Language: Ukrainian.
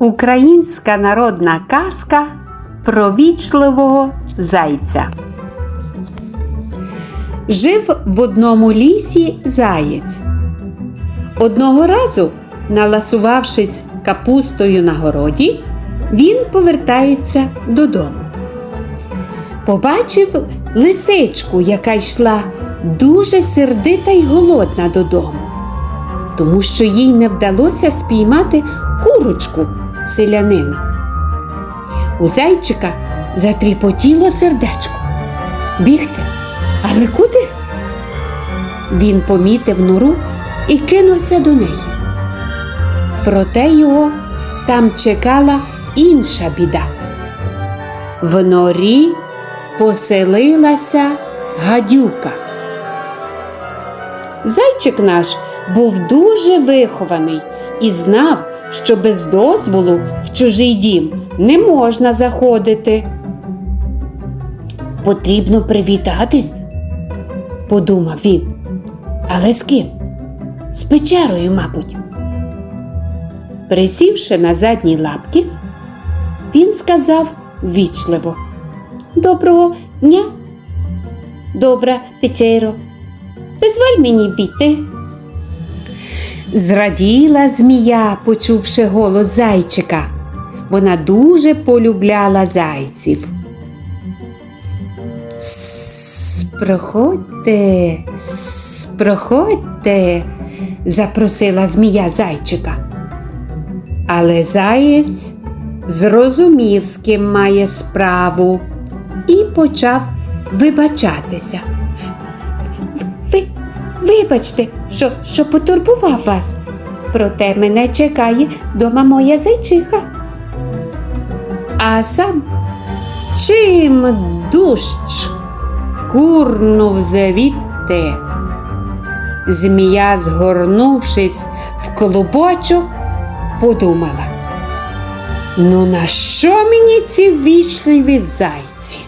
Українська народна казка про вічливого зайця. Жив в одному лісі заєць. Одного разу, наласувавшись капустою на городі, він повертається додому. Побачив лисичку, яка йшла дуже сердита й голодна додому, тому що їй не вдалося спіймати курочку селянина. У зайчика затріпотіло сердечко. Бігти, але куди? Він помітив нору і кинувся до неї. Проте його там чекала інша біда. В норі поселилася гадюка. Зайчик наш був дуже вихований і знав, що без дозволу в чужий дім не можна заходити. Потрібно привітатись, подумав він. Але з ким? З печерою, мабуть. Присівши на задні лапки, він сказав ввічливо Доброго дня. Добра печеро. Дозволь мені війти. Зраділа змія, почувши голос зайчика. Вона дуже полюбляла зайців. «С, Проходьте, проходьте, запросила змія зайчика. Але заєць зрозумів, з ким має справу, і почав вибачатися. Ви, вибачте, що, що потурбував вас. Проте мене чекає дома моя зайчиха. А сам чим дужч курнув звідти. Змія, згорнувшись в клубочок, подумала. Ну, на що мені ці ввічливі зайці?